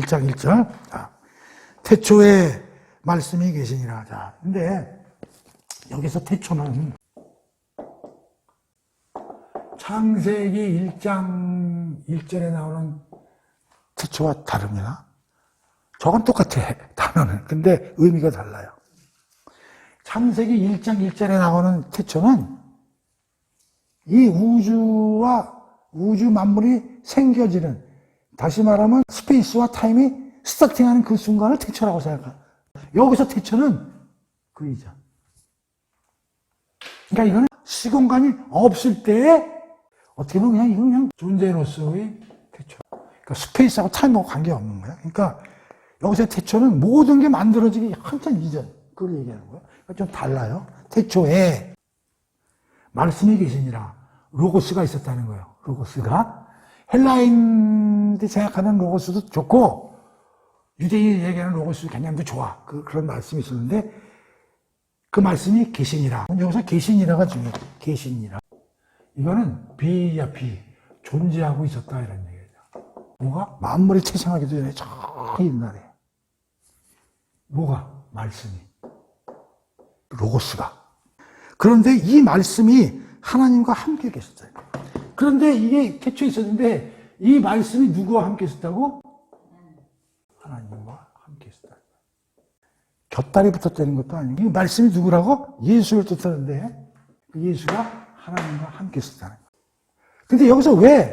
1장 1절. 자, 태초에 말씀이 계시니라. 자, 근데 여기서 태초는 창세기 1장 1절에 나오는 태초와 다릅니다. 저건 똑같아, 단어는. 근데 의미가 달라요. 창세기 1장 1절에 나오는 태초는 이 우주와 우주 만물이 생겨지는 다시 말하면 스페이스와 타임이 스타팅하는 그 순간을 태초라고 생각하. 여기서 태초는 그 이전. 그러니까 이거는 시공간이 없을 때에 어떻게 보면 그냥 이건 그냥 존재로서의 태초. 그러니까 스페이스하고 타임하고 관계 없는 거야. 그러니까 여기서 태초는 모든 게 만들어지기 한참 이전. 그걸 얘기하는 거야. 그러니까 좀 달라요. 태초에 말씀이 계시니라. 로고스가 있었다는 거예요. 로고스가. 헬라인들이 생각하는 로고스도 좋고, 유대인이 얘기하는 로고스 개념도 좋아. 그, 그런 말씀이 있었는데, 그 말씀이 계시니라. 여기서 계시니라가 중요해요. 계시니라. 이거는 비야 비. 존재하고 있었다. 이런 얘기죠. 뭐가? 만물이 태생하기도 전에 저 옛날에. 뭐가? 말씀이. 로고스가. 그런데 이 말씀이 하나님과 함께 계셨어요. 그런데 이게 태초에 있었는데 이 말씀이 누구와 함께 있었다고? 하나님과 함께 있었다. 곁다리 붙었다는 것도 아니고 이 말씀이 누구라고? 예수를 뜻하는데 그 예수가 하나님과 함께 있었다는 거예요. 근데 여기서 왜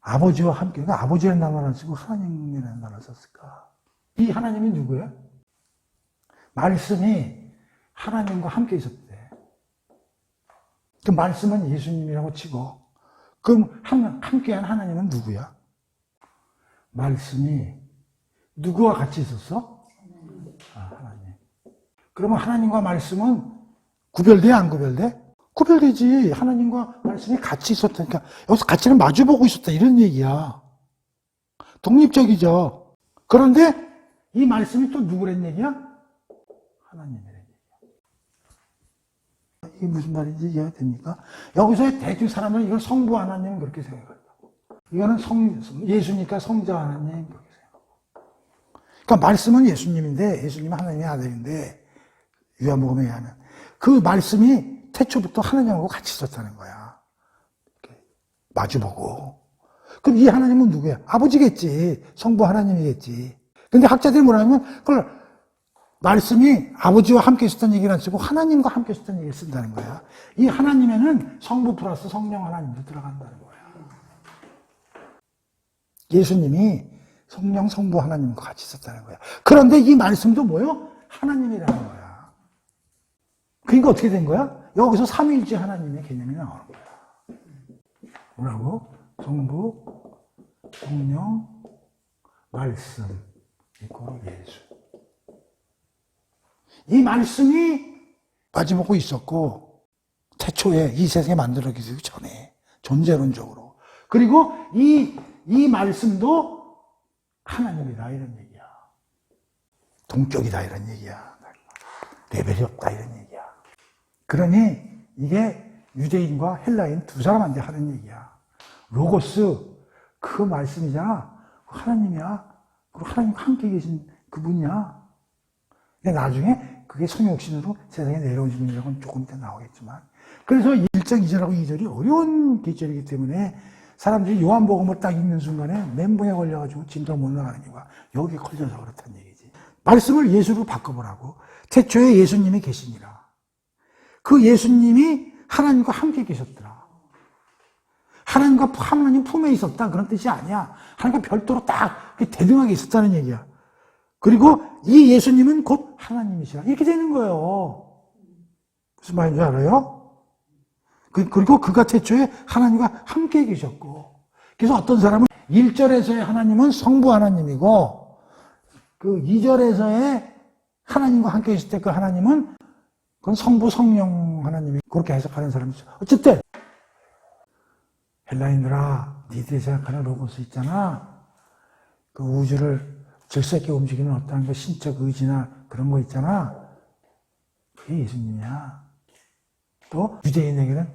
아버지와 함께, 그러니까 아버지라는 단어를 쓰고 하나님이라는 단어를 썼을까? 이 하나님이 누구예요? 말씀이 하나님과 함께 있었대. 그 말씀은 예수님이라고 치고, 그럼 한- 함께한 하나님은 누구야? 말씀이 누구와 같이 있었어? 아, 하나님. 그러면 하나님과 말씀은 구별돼, 안 구별돼? 구별되지. 하나님과 말씀이 같이 있었다니까. 여기서 같이는 마주보고 있었다. 이런 얘기야. 독립적이죠. 그런데 이 말씀이 또 누구란 얘기야? 얘기야. 이게 무슨 말인지 이해가 됩니까? 여기서의 대주 사람은 이걸 성부 하나님 그렇게 생각한다고. 이거는 성, 예수니까 성자 하나님 그렇게 생각하고. 그러니까 말씀은 예수님인데, 예수님은 하나님의 아들인데, 유아복음에 의하면. 그 말씀이 태초부터 하나님하고 같이 있었다는 거야. 마주보고. 그럼 이 하나님은 누구야? 아버지겠지. 성부 하나님이겠지. 근데 학자들이 뭐라 하면, 그걸 말씀이 아버지와 함께 있었던 얘기를 안 쓰고 하나님과 함께 있었던 얘기를 쓴다는 거야. 이 하나님에는 성부 플러스 성령 하나님도 들어간다는 거야. 예수님이 성령 성부 하나님과 같이 있었다는 거야. 그런데 이 말씀도 뭐요? 하나님이라는 거야. 그러니까 어떻게 된 거야? 여기서 삼위일체 하나님의 개념이 나오는 거야. 뭐라고? 성부, 성령, 말씀, 이고 예수. 이 말씀이 마지막고 있었고, 태초에 이 세상에 만들어지기 전에, 존재론적으로. 그리고 이, 이 말씀도 하나님이다, 이런 얘기야. 동격이다, 이런 얘기야. 레벨이 없다, 이런 얘기야. 그러니 이게 유대인과 헬라인 두 사람한테 하는 얘기야. 로고스, 그 말씀이잖아. 하나님이야. 그리고 하나님과 함께 계신 그분이야. 근데 나중에 그게 성육신으로 세상에 내려오신 분이라고는 조금 이따 나오겠지만. 그래서 1장 2절하고 2절이 어려운 계절이기 때문에 사람들이 요한복음을 딱 읽는 순간에 멘붕에 걸려가지고 진도 못 나가는 이유가 여기에 걸려서 그렇다는 얘기지. 말씀을 예수로 바꿔보라고. 태초에 예수님이 계시니라. 그 예수님이 하나님과 함께 계셨더라. 하나님과 하나님 품에 있었다. 그런 뜻이 아니야. 하나님과 별도로 딱 대등하게 있었다는 얘기야. 그리고 이 예수님은 곧 하나님이시라. 이렇게 되는 거예요. 무슨 말인지 알아요? 그- 그리고 그가 태초에 하나님과 함께 계셨고. 그래서 어떤 사람은 1절에서의 하나님은 성부 하나님이고, 그 2절에서의 하나님과 함께 있을 때 그 하나님은 그건 성부 성령 하나님이 그렇게 해석하는 사람이 있어. 어쨌든 헬라인들아, 니들이 생각하는 로고스 있잖아. 그 우주를 질서 있게 움직이는 어떠한 그 신적 의지나 그런 거 있잖아. 그게 예수님이야. 또 유대인에게는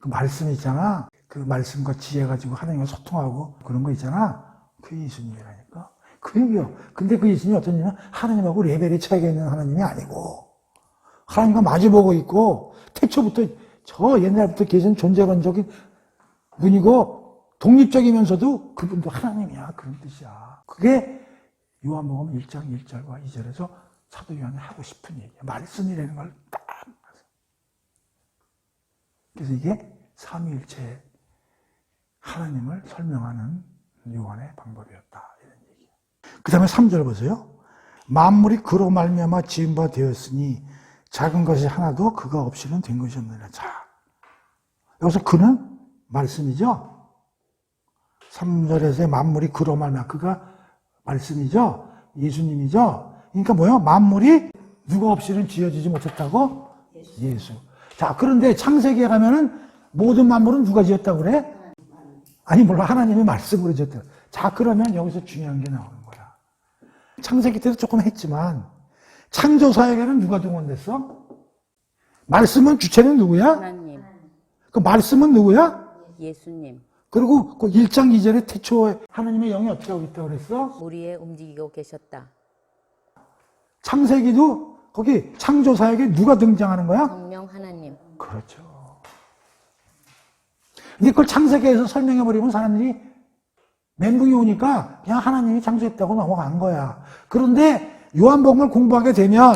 그 말씀 있잖아. 그 말씀과 지혜 가지고 하나님과 소통하고 그런 거 있잖아. 그게 예수님이라니까. 그 얘기요. 근데 그 예수님이 어떤 냐면 하나님하고 레벨의 차이가 있는 하나님이 아니고 하나님과 마주보고 있고 태초부터 저 옛날부터 계신 존재론적인 분이고 독립적이면서도 그분도 하나님이야 그런 뜻이야. 그게 요한복음 1장 1절과 2절에서 사도 요한이 하고 싶은 얘기야. 말씀이라는 걸 딱. 그래서 이게 삼위일체 하나님을 설명하는 요한의 방법이었다. 이런 얘기예요. 그 다음에 3절 보세요. 만물이 그로 말미암아 지은 바 되었으니 작은 것이 하나도 그가 없이는 된 것이 없느니라. 자, 여기서 그는 말씀이죠. 3절에서의 만물이 그로 말미암아 그가 말씀이죠. 예수님이죠. 그러니까 뭐요? 만물이 누가 없이는 지어지지 못했다고? 예수. 자, 그런데 창세기에 가면은 모든 만물은 누가 지었다고 그래? 아니, 물론 하나님의 말씀으로 지었다. 자, 그러면 여기서 중요한 게 나오는 거야. 창세기 때도 조금 했지만, 창조사에게는 누가 동원됐어? 말씀은 주체는 누구야? 하나님, 그 말씀은 누구야? 예수님, 그리고 그 1장 2절에 태초에 하나님의 영이 어떻게 하고 있다고 그랬어? 물 위에 움직이고 계셨다. 창세기도 거기 창조사에게 누가 등장하는 거야? 성령 하나님, 그렇죠. 근데 그걸 창세기에서 설명해버리면 사람들이 멘붕이 오니까 그냥 하나님이 창조했다고 넘어간 거야. 그런데 요한복음을 공부하게 되면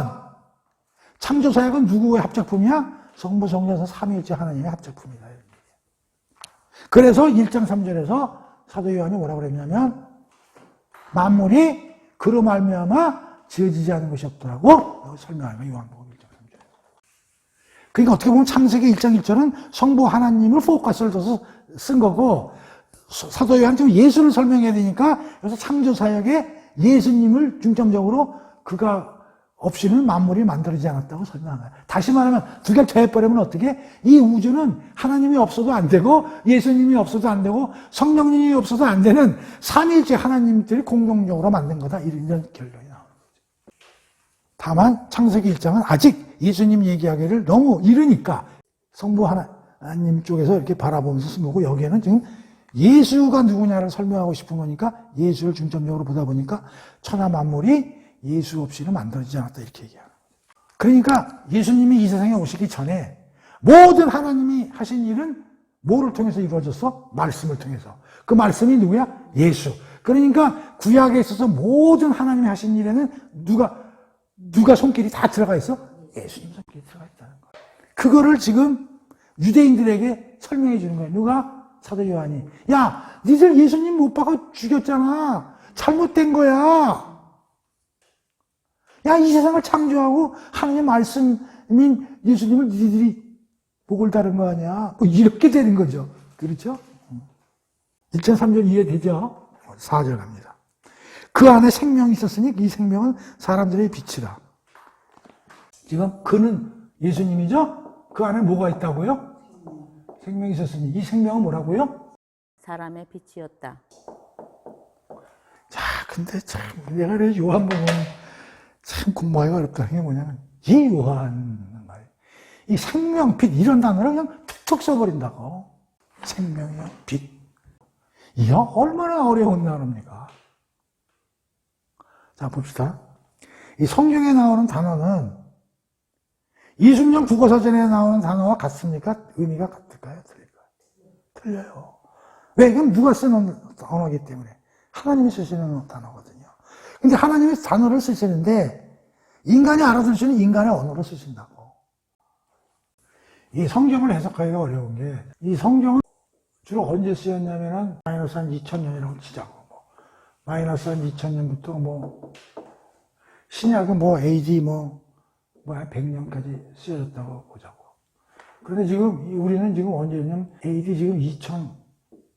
창조사역은 누구의 합작품이야? 성부, 성자서 삼위일체 하나님의 합작품이다. 그래서 1장 3절에서 사도 요한이 뭐라고 그랬냐면 만물이 그로 말미암아 지어지지 않은 것이 없더라고 설명하는 거야 요한복음 1장 3절에. 그러니까 어떻게 보면 창세기 1장 1절은 성부 하나님을 포커스를 둬서 쓴 거고 사도 요한 지금 예수를 설명해야 되니까 여기서 창조 사역에 예수님을 중점적으로 그가 없이는 만물이 만들어지지 않았다고 거야. 다시 말하면 두 개를 더해버리면 어떻게? 이 우주는 하나님이 없어도 안 되고 예수님이 없어도 안 되고 성령님이 없어도 안 되는 삼위일체 하나님들이 공동적으로 만든 거다. 이런 결론이 나오는 거죠. 다만 창세기 1장은 아직 예수님 얘기하기를 너무 이르니까 성부 하나님 쪽에서 이렇게 바라보면서 쓴 거고 여기에는 지금 예수가 누구냐를 설명하고 싶은 거니까 예수를 중점적으로 보다 보니까 천하 만물이 예수 없이는 만들어지지 않았다 이렇게 얘기하는. 그러니까 예수님이 이 세상에 오시기 전에 모든 하나님이 하신 일은 뭐를 통해서 이루어졌어? 말씀을 통해서. 그 말씀이 누구야? 예수. 그러니까 구약에 있어서 모든 하나님이 하신 일에는 누가 누가 손길이 다 들어가 있어? 예수님 손길이 들어가 있다는 거야. 그거를 지금 유대인들에게 설명해 주는 거예요. 누가? 사도 요한이. 야, 니들 예수님 못 박아 죽였잖아. 잘못된 거야. 야, 이 세상을 창조하고 하나님 말씀인 예수님을 니들이 복을 다른 거 아니야? 뭐 이렇게 되는 거죠. 그렇죠? 1장 3절 이해되죠? 4절 갑니다. 그 안에 생명이 있었으니 이 생명은 사람들의 빛이라. 지금 그는 예수님이죠? 그 안에 뭐가 있다고요? 생명이 있었으니 이 생명은 뭐라고요? 사람의 빛이었다. 자, 근데 참 내가 그래 요한복음 참 공부하기가 어렵다는 게 뭐냐면 이 요한 말, 이 생명, 빛 이런 단어를 그냥 툭툭 써버린다고. 생명이요, 빛. 이거 얼마나 어려운 단어입니까? 자, 봅시다. 이 성경에 나오는 단어는 이순영 국어사전에 나오는 단어와 같습니까? 의미가 같을까요? 틀릴까요? 틀려요. 왜? 그럼 누가 쓰는 단어이기 때문에. 하나님이 쓰시는 단어거든요. 근데 하나님이 단어를 쓰시는데, 인간이 알아들 수 있는 인간의 언어로 쓰신다고. 이 성경을 해석하기가 어려운 게, 이 성경은 주로 언제 쓰였냐면은, 마이너스 한 2000년이라고 치자고. 뭐. 마이너스 한 2000년부터 뭐, 신약은 뭐, AD 뭐, 뭐, 한 100년까지 쓰여졌다고 보자고. 그런데 지금, 이 우리는 지금 언제냐면, AD 지금 2000,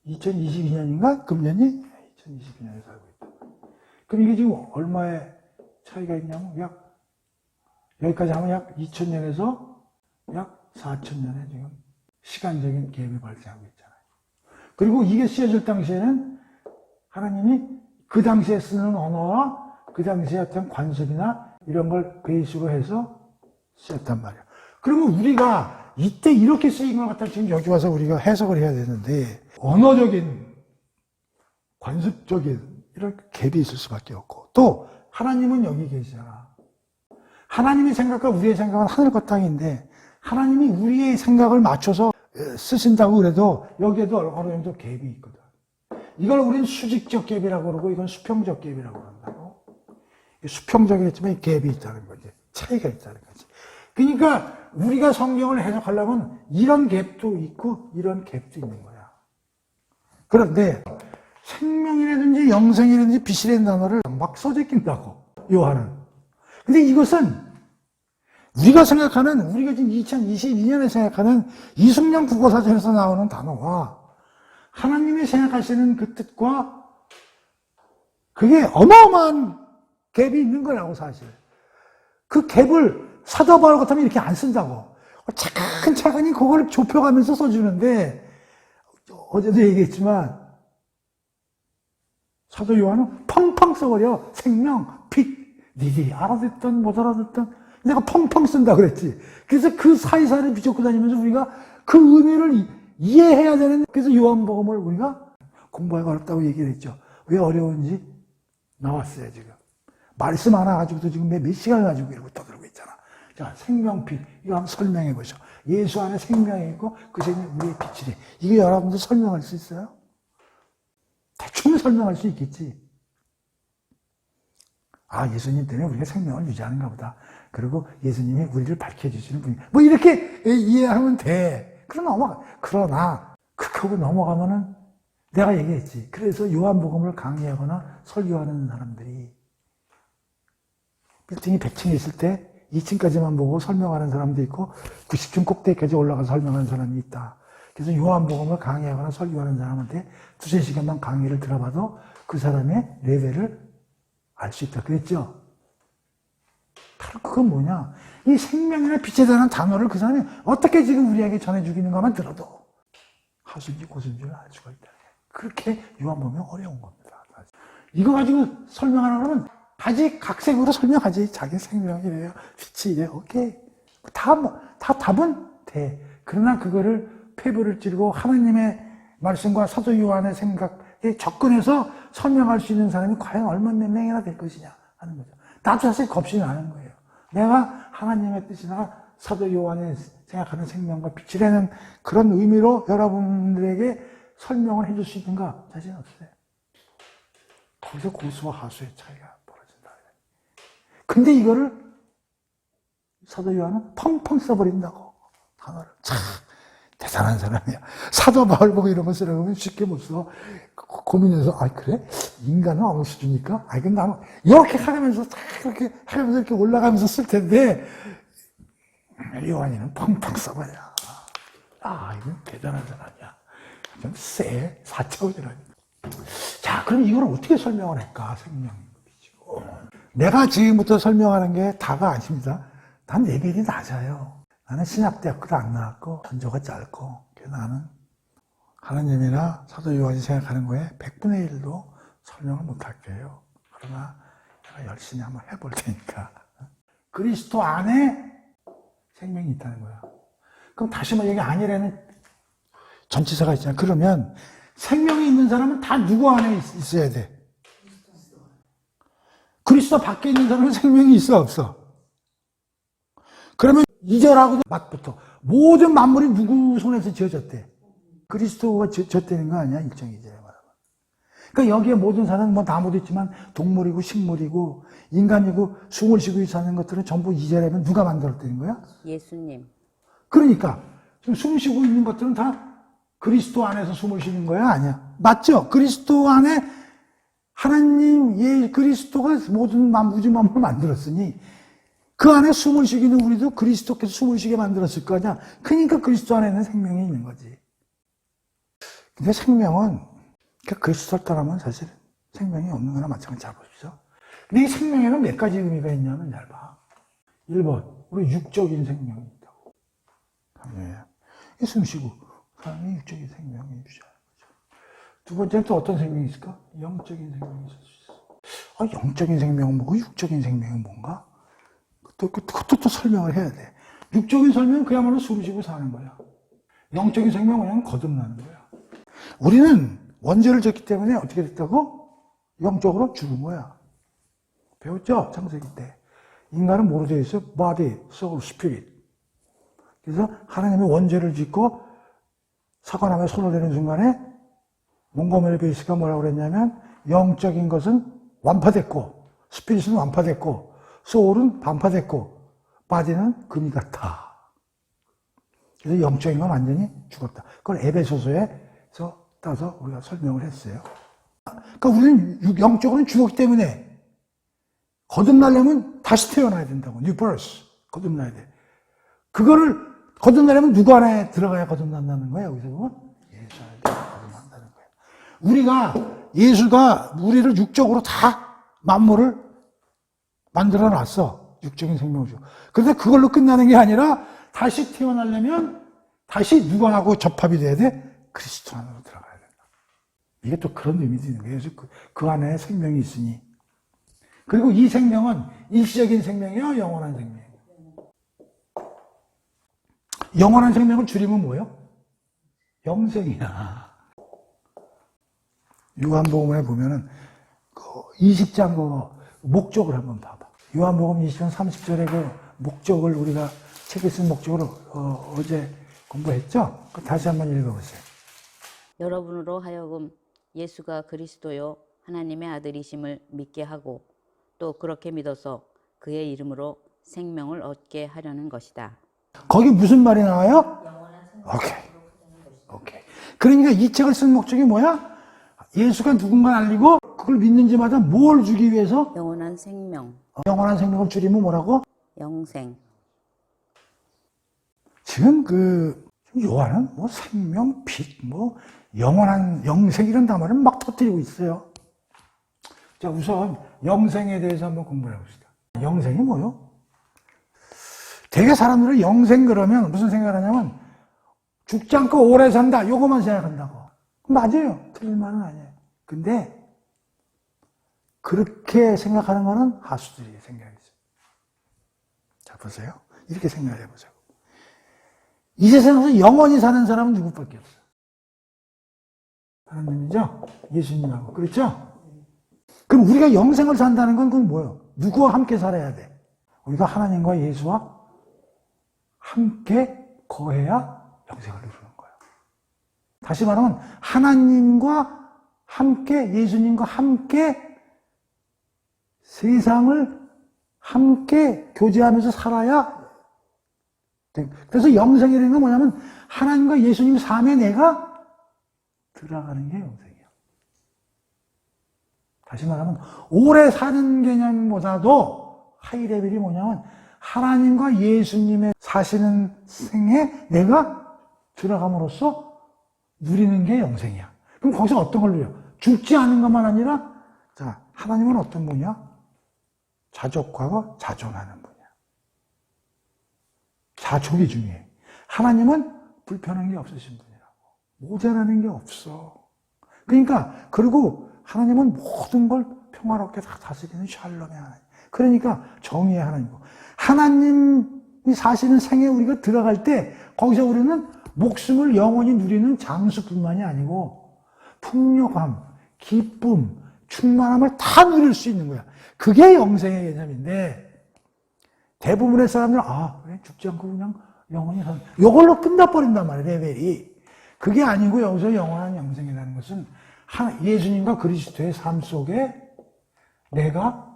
2022년인가? 금년이? 2022년에 살고 있다. 그럼 이게 지금 얼마의 차이가 있냐면, 약, 여기까지 하면 약 2000년에서 약 4000년의 지금 시간적인 갭이 발생하고 있잖아요. 그리고 이게 쓰여질 당시에는 하나님이 그 당시에 쓰는 언어와 그 당시에 어떤 관습이나 이런 걸 베이스로 해서 쓰였단 말이에요. 그러면 우리가 이때 이렇게 쓰인 걸 갖다 지금 여기 와서 우리가 해석을 해야 되는데, 언어적인, 관습적인 이런 갭이 있을 수밖에 없고 또 하나님은 여기 계시잖아. 하나님의 생각과 우리의 생각은 하늘과 땅인데 하나님이 우리의 생각을 맞춰서 에, 쓰신다고 그래도 여기에도 어느 정도 갭이 있거든. 이걸 우리는 수직적 갭이라고 그러고 이건 수평적 갭이라고 그런다고. 이 수평적이겠지만 이 갭이 있다는 거지. 차이가 있다는 거지. 그러니까 우리가 성경을 해석하려면 이런 갭도 있고 이런 갭도 있는 거야. 그런데 생명이라든지 영생이라든지 빛이라는 단어를 막 써제낀다고 요한은. 근데 이것은 우리가 생각하는 우리가 지금 2022년에 생각하는 이승용 국어사전에서 나오는 단어와 하나님이 생각하시는 그 뜻과 그게 어마어마한 갭이 있는 거라고 사실. 그 갭을 사도 바울 같으면 이렇게 안 쓴다고. 차근차근히 그걸 좁혀가면서 써주는데 어제도 얘기했지만 사도 요한은 펑펑 써버려. 생명, 빛. 니들이 알아듣던 못 알아듣던 내가 펑펑 쓴다 그랬지. 그래서 그 사이사이를 비춰고 다니면서 우리가 그 의미를 이- 이해해야 되는 그래서 요한복음을 우리가 공부하기 어렵다고 얘기를 했죠. 왜 어려운지 나왔어요 지금. 말씀 하나 가지고도 지금 몇, 몇 시간 가지고 이러고 떠들고 있잖아. 자, 생명빛. 이거 한번 설명해 보죠. 예수 안에 생명이 있고 그 생명이 우리의 빛이래. 이게 여러분들 설명할 수 있어요? 대충 설명할 수 있겠지. 아, 예수님 때문에 우리가 생명을 유지하는가 보다. 그리고 예수님이 우리를 밝혀주시는 분이. 뭐 이렇게 이해하면 돼. 그러나 넘어가. 그러나, 그렇게 하고 넘어가면은 내가 얘기했지. 그래서 요한복음을 강의하거나 설교하는 사람들이 빌딩이 100층에 있을 때 2층까지만 보고 설명하는 사람도 있고 90층 꼭대기까지 올라가서 설명하는 사람이 있다. 그래서 요한복음을 강의하거나 설교하는 사람한테 두세 시간만 강의를 들어봐도 그 사람의 레벨을 알 수 있다. 그랬죠? 바로 그건 뭐냐? 이 생명이나 빛에 대한 단어를 그 사람이 어떻게 지금 우리에게 전해주기는가만 들어도 하수인지 고수인지를 알 수가 있다. 그렇게 요한복음이 어려운 겁니다. 이거 가지고 설명하라 그러면 아직 각색으로 설명하지. 자기 생명이래요. 빛이 이래. 오케이. 다, 뭐, 다 답은 돼. 그러나 그거를 폐부를 찌르고 하나님의 말씀과 사도 요한의 생각에 접근해서 설명할 수 있는 사람이 과연 얼마 몇 명이나 될 것이냐 하는 거죠. 나도 사실 겁이 나는 거예요. 내가 하나님의 뜻이나 사도 요한의 생각하는 생명과 빛이라는 그런 의미로 여러분들에게 설명을 해줄 수 있는가? 자신 없어요. 거기서 고수와 하수의 차이가 벌어진다. 근데 이거를 사도 요한은 펑펑 써버린다고. 단어를. 참, 대단한 사람이야. 사도 바울 보고 이런 거 쓰라고 하면 쉽게 못 써. 고- 고민해서, 아, 그래? 인간은 어느 수준이니까? 아, 이건 나는 이렇게 하면서, 딱 이렇게 하면서 이렇게 올라가면서 쓸 텐데, 요한이는 펑펑 써버려. 아, 이건 대단한 사람이야. 좀 쎄. 사차원이라니까. 자, 그럼 이걸 어떻게 설명을 할까? 생명이고. 내가 지금부터 설명하는 게 다가 아닙니다. 난 레벨이 낮아요. 나는 신학대학교도 안 나왔고, 전조가 짧고, 나는 하나님이나 사도 요한이 생각하는 거에 100분의 1도 설명을 못 할게요. 그러나 내가 열심히 한번 해볼 테니까. 그리스도 안에 생명이 있다는 거야. 그럼 다시 한번 여기 아니라는 전치사가 있잖아. 그러면 생명이 있는 사람은 다 누구 안에 있- 있어야 돼? 그리스도 밖에 있는 사람은 생명이 있어 없어? 그러면 이절하고도 맛부터 모든 만물이 누구 손에서 지어졌대? 그리스도가 지- 졌다는 거 아니야? 일정이제 말하면. 그러니까 여기에 모든 사람은 뭐 나무도 있지만 동물이고 식물이고 인간이고 숨을 쉬고 사는 것들은 전부 이절하면 누가 만들었다는 거야? 예수님. 그러니까 지금 숨 쉬고 있는 것들은 다 그리스도 안에서 숨을 쉬는 거야? 아니야. 맞죠? 그리스도 안에 하나님, 예, 그리스도가 모든 만- 우주 만물을 만들었으니 그 안에 숨을 쉬기는 우리도 그리스도께서 숨을 쉬게 만들었을 거 아니야? 그러니까 그리스도 안에는 생명이 있는 거지. 근데 생명은 그 그리스도를 떠나면 사실 생명이 없는 거나 마찬가지 잘 보십시오. 근데 이 생명에는 몇 가지 의미가 있냐면 잘 봐. 1번, 우리 육적인 생명이 있다고. 예. 숨 쉬고 사람이 육적인 생명이 유지하는 거죠. 두 번째는 또 어떤 생명이 있을까? 영적인 생명이 있을 수 있어. 아, 영적인 생명은 뭐고 육적인 생명은 뭔가? 또, 그- 그것도 또 설명을 해야 돼. 육적인 생명은 그야말로 숨 쉬고 사는 거야. 영적인 생명은 그냥 거듭나는 거야. 우리는 원죄를 졌기 때문에 어떻게 됐다고? 영적으로 죽은 거야. 배웠죠? 창세기 때. 인간은 뭐로 되어 있어요? body, soul, spirit. 그래서 하나님의 원죄를 짓고 사과나무에 손을 대는 순간에 몽고메르 베이스가 뭐라고 그랬냐면 영적인 것은 완파됐고 스피릿은 완파됐고 소울은 반파됐고 바디는 금이 같아. 그래서 영적인 건 완전히 죽었다. 그걸 에베소서에서 따서 우리가 설명을 했어요. 그러니까 우리는 육- 영적으로는 죽었기 때문에 거듭나려면 다시 태어나야 된다고. 뉴 버스. 거듭나야 돼. 그거를 거듭나려면 누구 안에 들어가야 거듭난다는 거예요. 여기서 보면 예수 안에 거듭난다는 거예요. 우리가 예수가 우리를 육적으로 다 만물을 만들어 놨어. 육적인 생명을 주. 그런데 그걸로 끝나는 게 아니라 다시 태어나려면 다시 누구하고 접합이 돼야 돼? 그리스도 안으로 들어가야 된다. 이게 또 그런 의미도 있는 거예요. 그, 그 안에 생명이 있으니. 그리고 이 생명은 일시적인 생명이야, 영원한 생명이야. 영원한 생명을 줄이면 뭐예요? 영생이야. 요한복음에 보면은 그 20장 그 목적을 한번 봐봐. 요한복음 20장 30절에 그 목적을 우리가 책에 쓴 목적을 어, 제 공부했죠? 그 다시 한번 읽어보세요. 여러분으로 하여금 예수가 그리스도요 하나님의 아들이심을 믿게 하고 또 그렇게 믿어서 그의 이름으로 생명을 얻게 하려는 것이다. 거기 무슨 말이 나와요? 오케이. 오케이. 그러니까 이 책을 쓴 목적이 뭐야? 예수가 누군가 알리고 그걸 믿는 자마다 뭘 주기 위해서? 영원한 생명, 영원한 생명을 줄이면 뭐라고? 영생. 지금 그 요한은 뭐 생명, 빛, 뭐 영원한 영생 이런 단어를 막 터뜨리고 있어요. 자 우선 영생에 대해서 한번 공부해 봅시다. 영생이 뭐요? 되게 사람들은 영생 그러면 무슨 생각을 하냐면 죽지 않고 오래 산다 요거만 생각한다고. 맞아요. 틀린 말은 아니에요. 근데 그렇게 생각하는 거는 하수들이 생각이죠. 자 보세요. 이렇게 생각해 보자고. 이 세상에서 영원히 사는 사람은 누구밖에 없어요? 하나님이죠? 예수님하고. 그렇죠? 그럼 우리가 영생을 산다는 건 그건 뭐예요? 누구와 함께 살아야 돼? 우리가 하나님과 예수와 함께 거해야 영생을 이루는 거예요. 다시 말하면 하나님과 함께 예수님과 함께 세상을 함께 교제하면서 살아야 돼. 그래서 영생이라는 건 뭐냐면 하나님과 예수님 삶에 내가 들어가는 게 영생이야. 다시 말하면 오래 사는 개념보다도 하이레벨이 뭐냐면 하나님과 예수님의 사시는 생에 내가 들어감으로써 누리는 게 영생이야. 그럼 거기서 어떤 걸 누려? 죽지 않은 것만 아니라 자 하나님은 어떤 분이야? 자족하고 자존하는 분이야. 자족이 중요해. 하나님은 불편한 게 없으신 분이라고. 모자라는 게 없어. 그러니까, 그리고 하나님은 모든 걸 평화롭게 다 다스리는 샬롬의 하나님. 그러니까 정의의 하나님이고. 하나님이 사시는 생에 우리가 들어갈 때, 거기서 우리는 목숨을 영원히 누리는 장수뿐만이 아니고, 풍요감, 기쁨, 충만함을 다 누릴 수 있는 거야. 그게 영생의 개념인데, 대부분의 사람들은, 아, 그래, 죽지 않고 그냥 영원히 산, 요걸로 끝나버린단 말이에요, 레벨이. 그게 아니고 여기서 영원한 영생이라는 것은 하- 예수님과 그리스도의 삶 속에 내가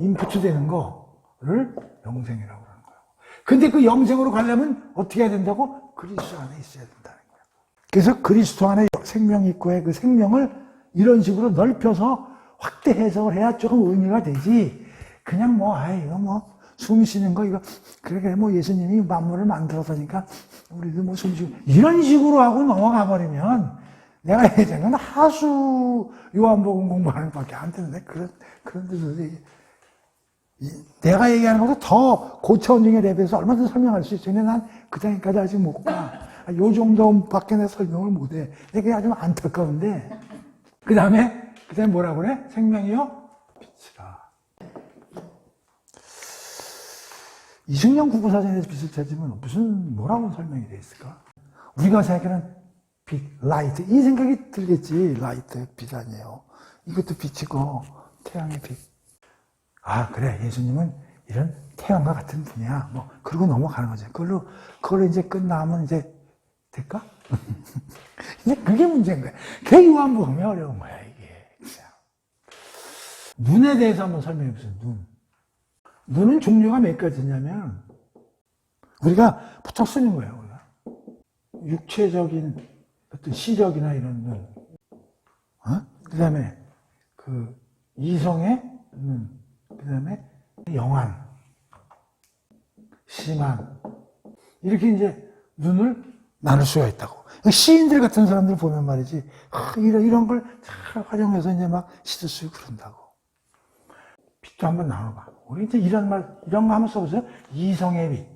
인풋 되는 거를 영생이라고 하는 거예요. 근데 그 영생으로 가려면 어떻게 해야 된다고? 그리스도 안에 있어야 된다는 거예요. 그래서 그리스도 안에 생명이 있고의 그 생명을 이런 식으로 넓혀서 확대 해석을 해야 조금 의미가 되지. 그냥 뭐, 아, 이거 뭐, 숨 쉬는 거, 이거, 그래, 뭐 예수님이 만물을 만들었다니까, 우리도 뭐 숨 쉬고, 이런 식으로 하고 넘어가 버리면, 내가 건 하수 요한복음 공부하는 밖에 안 되는데, 그런, 그런 데서, 이- 내가 얘기하는 것보다 더 고차원적인 레벨에서 얼마든지 설명할 수 있어. 근데 난 그 단계까지 아직 못 가. 아, 요 정도밖에 내 설명을 못 해. 그게 아주 안타까운데. 그 다음에, 그 다음에 뭐라 그래? 생명이요? 빛이라. 이승용 국어사전에서 빛을 찾으면 무슨, 뭐라고 설명이 되어 있을까? 우리가 생각하는 빛, 라이트. 이 생각이 들겠지. 라이트, 빛 아니에요. 이것도 빛이고 태양의 빛. 아 그래 예수님은 이런 태양과 같은 분이야. 뭐 그러고 넘어가는 거죠. 그걸로 그걸로 이제 끝나면 이제 될까? 이제 그게 문제인 거야. 그게 요한복음이 어려운 거야 이게. 눈에 대해서 한번 설명해 보세요. 눈. 눈은 종류가 몇 가지냐면 우리가 보통 쓰는 거예요. 우리가. 육체적인 어떤 시력이나 이런 눈. 어? 그 다음에 그 이성의 눈. 그 다음에 영안. 심한. 이렇게 이제 눈을 나눌 수가 있다고. 시인들 같은 사람들 보면 말이지, 아, 이런, 이런 걸 잘 활용해서 이제 막 시도 쓰고 그런다고. 빛도 한번 나눠봐. 우리 이제 이런 말, 이런 거 한번 써보세요. 이성의 빛,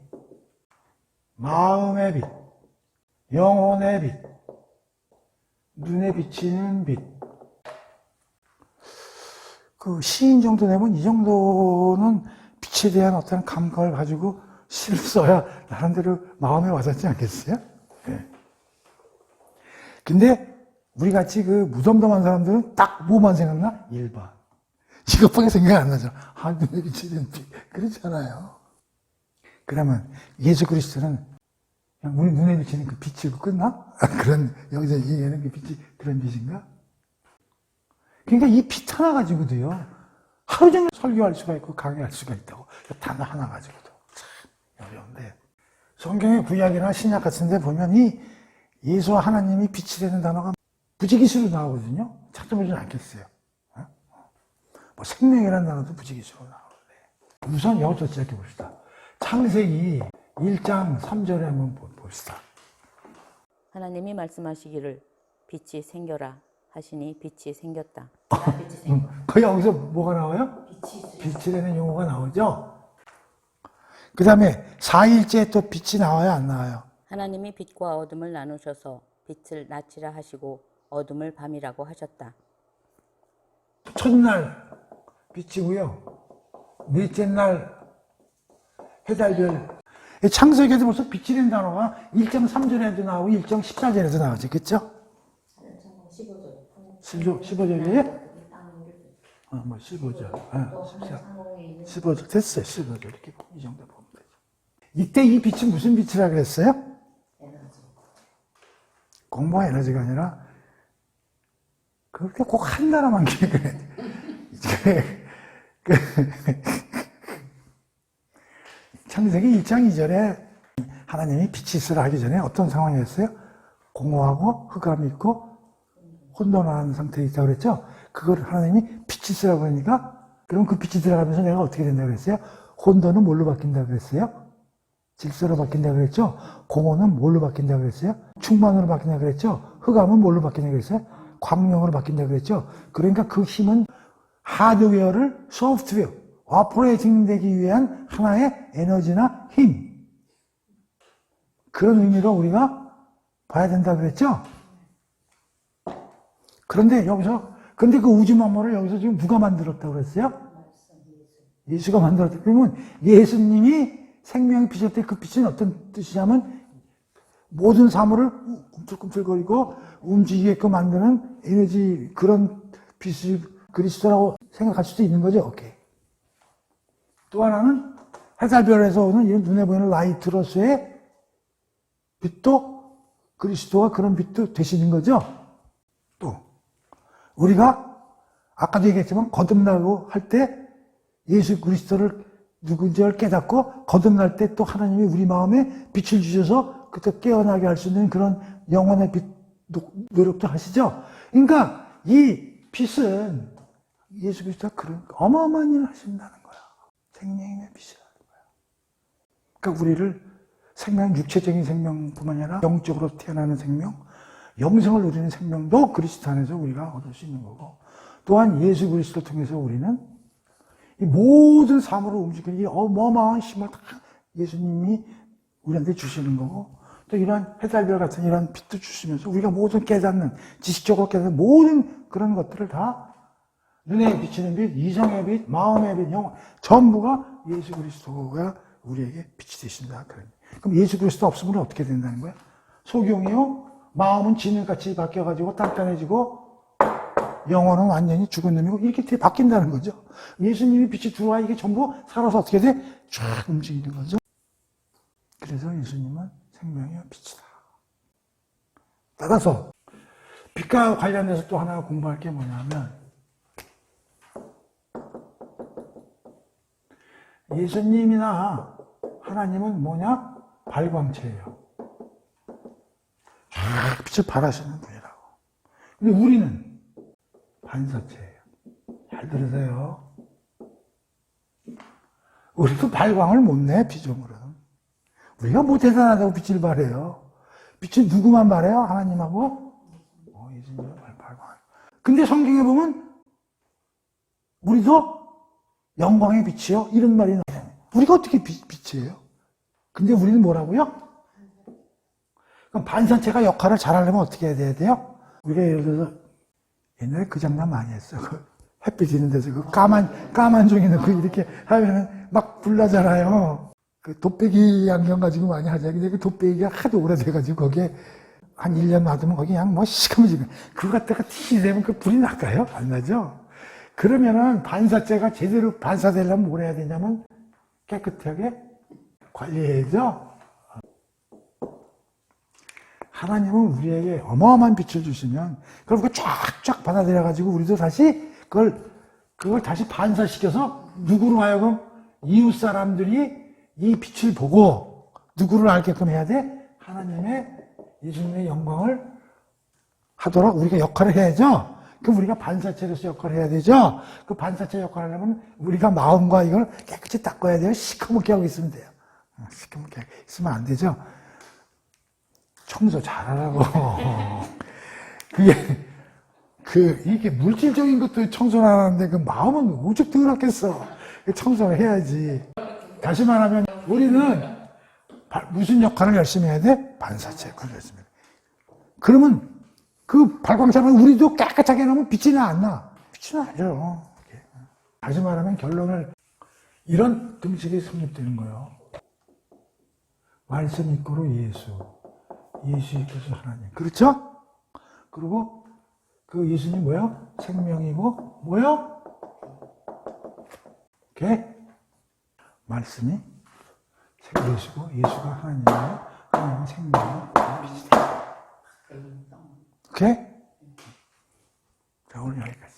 마음의 빛, 영혼의 빛, 눈에 비치는 빛. 그 시인 정도 되면 이 정도는 빛에 대한 어떤 감각을 가지고 시를 써야 나름대로 마음에 와닿지 않겠어요? 예. 근데 우리 같이 그 무덤덤한 사람들은 딱 뭐만 생각나? 1번. 이것밖에 생각 안 나죠. 아, 눈에 비치는 빛. 그렇잖아요. 그러면 예수 그리스도는 그냥 우리 눈에 비치는 그 빛이고 끝나? 그런, 여기서 얘기하는 그 빛이 그런 빛인가? 그러니까 이 빛 하나 가지고도요, 하루 종일 설교할 수가 있고 강의할 수가 있다고. 이 단어 하나 가지고도. 참 어려운데. 성경의 구약이나 신약 같은 데 보면 이 예수와 하나님이 빛이 되는 단어가 부지기수로 나오거든요. 찾아보진 않겠어요. 어? 뭐 생명이라는 단어도 부지기수로 나오는데. 우선 여기서 시작해 봅시다. 창세기 1장 3절에 한번 보- 봅시다. 하나님이 말씀하시기를 빛이 생겨라 하시니 빛이 생겼다. 음, 그 여기서 뭐가 나와요? 빛이라는 용어가 나오죠? 그 다음에 4일째 또 빛이 나와요? 안 나와요? 하나님이 빛과 어둠을 나누셔서 빛을 낮이라 하시고 어둠을 밤이라고 하셨다. 첫날 빛이고요. 넷째 날 해달별. 이 창세기에도 벌써 빛이 된 단어가 1장 3절에도 나오고 1장 14절에도 나오죠. 그쵸? 15절. 15절이에요? 어, 뭐 15절. 어, 14. 15절. 됐어요. 15절. 이렇게 이 정도. 이때 이 빛은 무슨 빛이라 그랬어요? 공부와 에너지가 아니라 그렇게 꼭한 돼. 그, 창세기 1장 2절에 하나님이 빛이 있으라 하기 전에 어떤 상황이었어요? 공허하고 흑암이 있고 혼돈한 상태에 있다고 그랬죠? 그걸 하나님이 빛이 있으라고 그러니까 그럼 그 빛이 들어가면서 내가 어떻게 된다고 그랬어요? 혼돈은 뭘로 바뀐다고 그랬어요? 질서로 바뀐다고 그랬죠? 공허는 뭘로 바뀐다고 그랬어요? 충만으로 바뀐다고 그랬죠? 흑암은 뭘로 바뀐다고 그랬어요? 광명으로 바뀐다고 그랬죠? 그러니까 그 힘은 하드웨어를 소프트웨어, 오퍼레이팅 되기 위한 하나의 에너지나 힘. 그런 의미로 우리가 봐야 된다고 그랬죠? 그런데 여기서, 근데 그 우주 만물을 여기서 지금 누가 만들었다고 그랬어요? 예수가 만들었다. 그러면 예수님이 생명의 빛일 때그 빛은 어떤 뜻이냐면 모든 사물을 꿈틀꿈틀거리고 움직이게끔 만드는 에너지 그런 빛이 그리스도라고 생각할 수도 있는 거죠. 오케이. 또 하나는 해달별에서 오는 이런 눈에 보이는 라이트로서의 빛도 그리스도가 그런 빛도 되시는 거죠. 또 우리가 아까도 얘기했지만 거듭나고 할 때 예수 그리스도를 누군지를 깨닫고 거듭날 때 또 하나님이 우리 마음에 빛을 주셔서 그때 깨어나게 할 수 있는 그런 영혼의 빛 노- 노력도 하시죠. 그러니까 이 빛은 예수 그리스도가 그런 어마어마한 일을 하신다는 거야. 생명의 빛이라는 거야. 그러니까 우리를 생명, 육체적인 생명뿐만 아니라 영적으로 태어나는 생명, 영생을 누리는 생명도 그리스도 안에서 우리가 얻을 수 있는 거고, 또한 예수 그리스도를 통해서 우리는 이 모든 삶으로 움직이는 이 어마어마한 힘을 다 예수님이 우리한테 주시는 거고, 또 이러한 해달별 같은 이런 빛도 주시면서 우리가 모든 깨닫는, 지식적으로 깨닫는 모든 그런 것들을 다 눈에 비치는 빛, 이성의 빛, 마음의 빛, 영혼, 전부가 예수 그리스도가 우리에게 빛이 되신다. 그런. 그럼 예수 그리스도 없으면 어떻게 된다는 거야? 소경이요? 마음은 진흙같이 바뀌어가지고 단단해지고 영혼은 완전히 죽은 놈이고 이렇게 돼 바뀐다는 거죠. 예수님이 빛이 들어와 이게 전부 살아서 어떻게 돼? 쫙 움직이는 거죠. 그래서 예수님은 생명이요 빛이다. 따라서 빛과 관련해서 또 하나 공부할 게 뭐냐면 예수님이나 하나님은 뭐냐? 발광체예요. 쫙 빛을 발하시는 분이라고. 근데 우리는 반사체예요. 잘 들으세요. 우리도 발광을 못 내, 비전으로는. 우리가 뭐 대단하다고 빛을 발해요. 빛은 누구만 발해요? 하나님하고? 어, 예수님은 발광. 근데 성경에 보면, 우리도 영광의 빛이요? 이런 말이 나와요. 우리가 어떻게 빛, 빛이에요? 근데 우리는 뭐라고요? 그럼 반사체가 역할을 잘하려면 어떻게 해야 돼요? 우리가 예를 들어서 옛날에 그 장난 많이 했어. 그 햇빛 있는 데서 그 까만, 까만 종이 넣고 이렇게 하면은 막 불나잖아요. 그 돗배기 안경 가지고 많이. 근데 그 돗배기가 하도 오래돼가지고 거기에 한 1년 놔두면 거기 그냥 뭐 시커매지고. 그거 갖다가 티내면 그 불이 날까요? 안 나죠? 그러면은 반사체가 제대로 반사되려면 뭘 해야 되냐면 깨끗하게 관리해야죠. 하나님은 우리에게 어마어마한 빛을 주시면 그걸 우리가 쫙쫙 받아들여 가지고 우리도 다시 그걸 그걸 다시 반사시켜서 누구로 하여금 이웃 사람들이 이 빛을 보고 누구를 알게끔 해야 돼? 하나님의 예수님의 영광을 하도록 우리가 역할을 해야죠. 그럼 우리가 반사체로서 역할을 해야 되죠. 그 반사체 역할을 하려면 우리가 마음과 이걸 깨끗이 닦아야 돼요. 시커멓게 하고 있으면 돼요. 어, 시커멓게 있으면 안 되죠. 청소 잘하라고. 그게, 그, 이게 물질적인 것도 청소를 하는데 그 마음은 오죽 더럽겠어. 그 청소를 해야지. 다시 말하면 우리는 바- 무슨 역할을 열심히 해야 돼? 반사체 역할을 열심히. 그러면 그 발광체는 우리도 깨끗하게 해놓으면 빛이 나, 안 나? 빛이 나죠. 다시 말하면 결론을, 이런 등식이 성립되는 거예요. 말씀 이꼬로 예수. 예수 이꼬로 하나님. 그렇죠? 그리고 그 예수님 뭐요? 생명이고, 뭐요? 오케이? 말씀이 예수고, 예수가 하나님이에요. 하나님은 생명이고, 빛이다. 오케이? 자, 오늘 여기까지.